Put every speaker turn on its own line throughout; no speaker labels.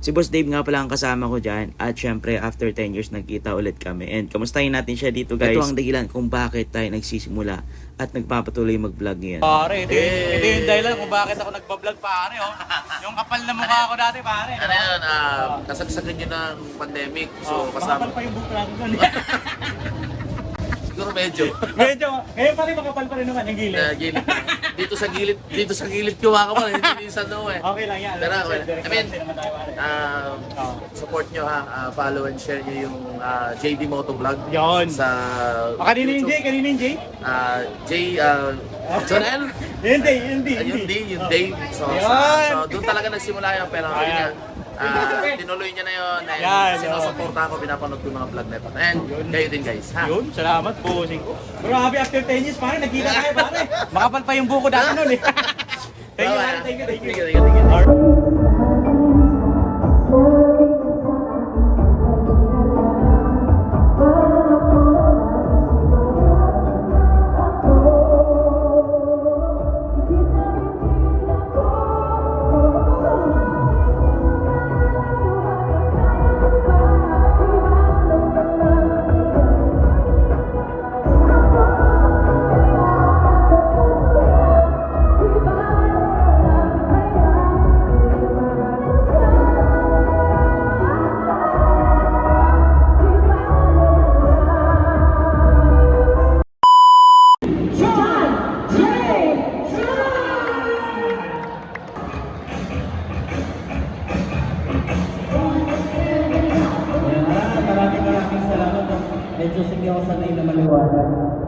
Si Boss Dave nga pala ang kasama ko dyan. At syempre, after 10 years, nagkita ulit kami. And kamustahin natin siya dito guys. Ito ang dahilan kung bakit tayo nagsisimula at nagpapatuloy mag-vlog ngayon.
Pare, ito, ito yung dahilan kung bakit ako nagbablog pare, oh. Yung kapal na mukha ko dati, pare.
Ano yun, ah, kasagsagan yun ng pandemic. So,
Oh,
kasama.
makapal pa yung buhok doon.
Siguro medyo.
Medyo, ngayon pa rin makapal pa rin naman yung gilid.
Na gilid. Dito sa gilid, dito sa gilid pa, hindi din sa no eh.
Okay lang yan.
Well,
Direct
I mean. Ah,
Oh.
support nyo ha, Ah, follow and share nyo yung ah, JD Moto Vlog.
Yun.
Sa
Ah, kanina yung Jay, kanina yung Jay?
Ah, J, ah, John L.
Yun day, yun day.
Ayun din, yung
Oh.
Dave. So, sa, so doon talaga nagsimula yun. Pero yun nga, ah, tinuloy niya na yun. And
Yan,
sinusuporta ko, pinapanood ko yung mga vlog na ito. And kayo din guys. Ha?
Yun, salamat, bossing ko. Grabe, after 10 years, pare, nagkita tayo, pare. Makapal pa yung buko dati nun, eh. thank you, thank you, thank you.
Thank you, thank you, thank you.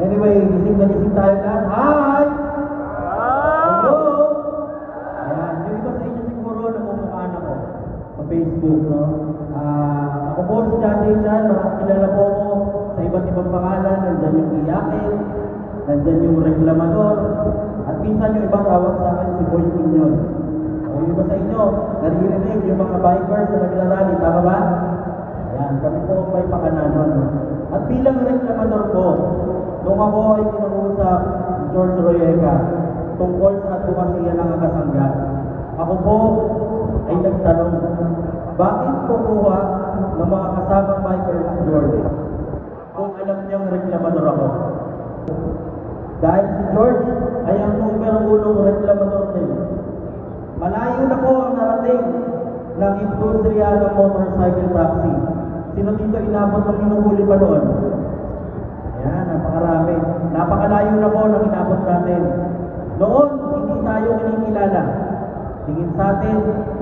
Anyway, gising na gising tayo lahat. Hi! Hello! Ayan, yung iba sa inyo siguro namumukhaan ako sa Facebook, no? Ah, ako po si Jati Chan, makakilala po ako sa iba't ibang pangalan. Nandyan yung iyakin, nandyan yung reklamador, at minsan yung ibang tawag sa akin si Boy Union. O yung iba sa inyo, naririnig yung mga bikers na nagrarally, tama ba? Ayan, kami po may pakananon. No? At bilang reklamador po, ako ay kinausap George Royega tungkol sa advokasya ng kasangga, ako po ay nagtanong, bakit kukuha ng mga kasamang bikers si George kung alam niyang reklamador ako? Dahil si George ay ang numero unong reklamador din. Malayo na po ang narating ng industriya ng motorcycle taxi. Sino dito inabot ng inuhuli pa noon? Napakalayo na po ng inabot natin. Noon, hindi tayo kinikilala. Tingin sa atin,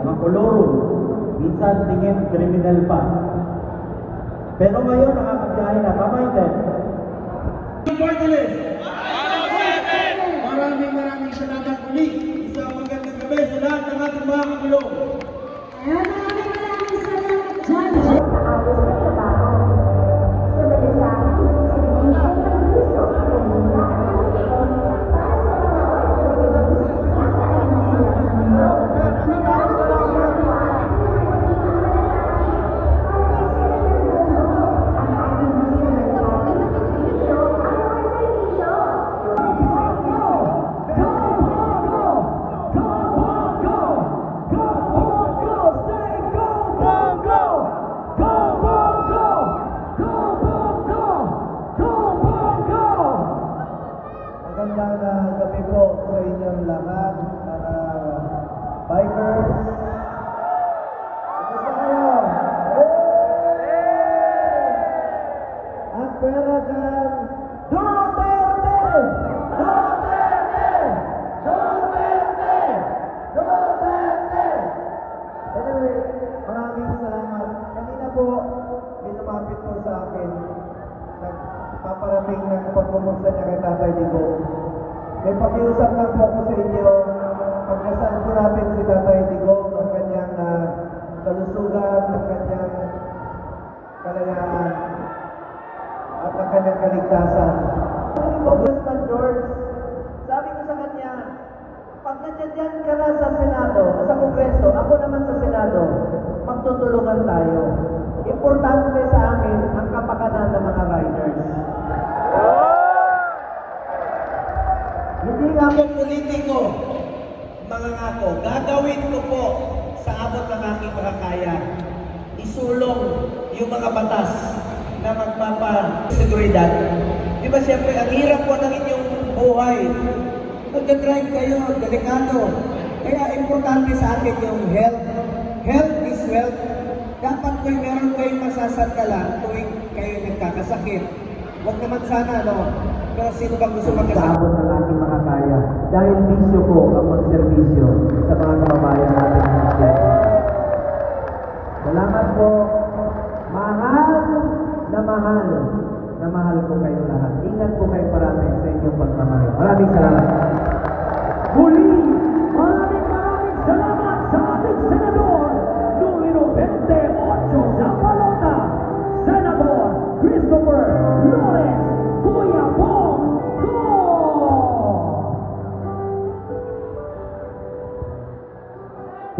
mga koloro. Minsan, tingin kriminal pa. Pero ngayon, nakakabiyahe na. Tama hindi? Martinez! Maraming maraming salamat muli. Isang magandang gabi sa lahat ng ating mga kagulo.
Ayan,
Ako politiko, mga ngako. Gagawin ko po sa abot ng aking makakaya
isulong yung mga batas na magpapaseguridad. Di ba siyempre, ang hirap po ng inyong buhay. Nagdadrive kayo, delikado. Kaya importante sa atin yung health. Health is wealth. Dapat kung meron kayong masasandalan tuwing kayo nagkakasakit. Huwag naman sana, no? Pero sino bang gusto magkasakit? Makakaya. Dahil bisyo ko ang magserbisyo sa mga kababayan natin. Salamat po. Mahal na mahal na mahal ko kayo lahat. Ingat po kayo parati sa inyong pagmamahal. Maraming salamat. Muli,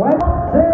What?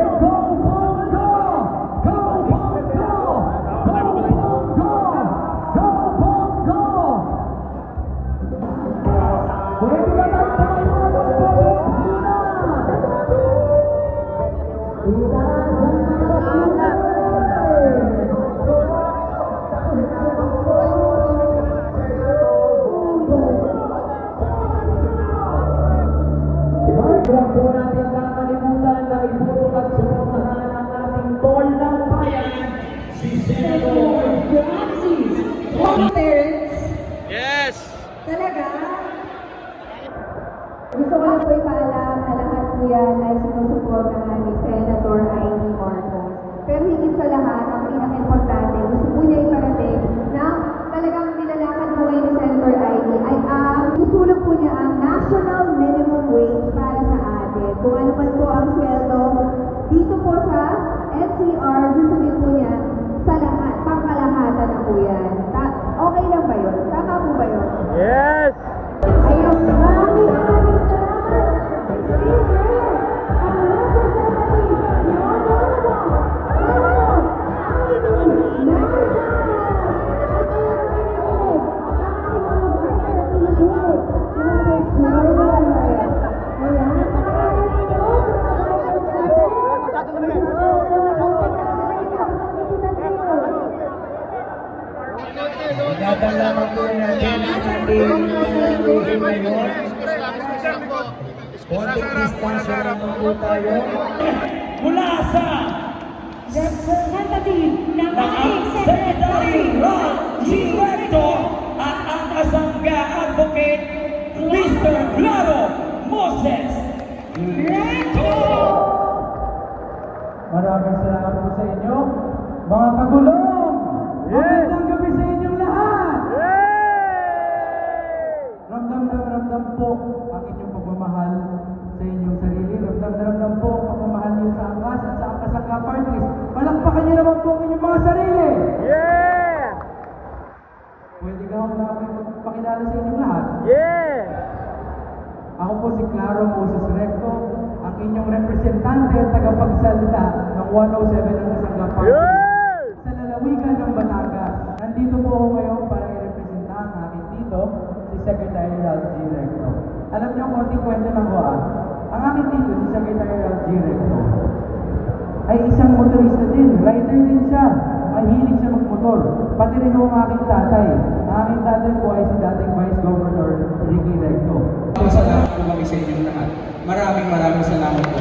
There Konting distansya lamang po tayo. Mula sa
Representative ng ating
Secretary Ron G. Recto at ang kasangga advocate Mr. Claro Moses Recto. Maraming salamat po sa inyo. Mga kagulong, Naman po ang inyong mga sarili.
Yeah!
Pwede ka ako namin magpakilala sa inyong lahat.
Yeah!
Ako po si Claro Moses Recto, ang inyong representante at tagapagsalita ng 107 ng Kasangga Party sa lalawigan ng Batangas. Nandito po ako ngayon para i-representa ang aking tito, si Secretary Ralph G. Recto. Alam niyo, konting kwento lang ko ah. Ang aking tito, si Secretary Ralph G. Recto, ay isang motorista din. Rider din siya. Mahilig siya magmotor. Pati rin ang aking tatay. Ang aking tatay po ay si dating Vice Governor Ricky Recto.
Salamat po kami sa inyong lahat. Maraming maraming salamat po.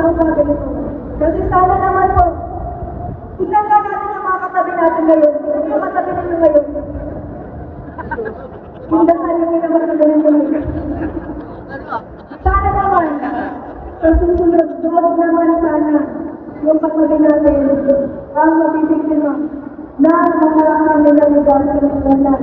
Ang mga ganito. Kasi sana naman po, tingnan nga natin yung mga katabi natin ngayon. Tingnan yung katabi ninyo ngayon. Tindahan ninyo na katabi ninyo ngayon. Sana naman, sa susunod, huwag naman sana yung katabi natin ang mabibiktima ng mga kriminalidad sa lipunan.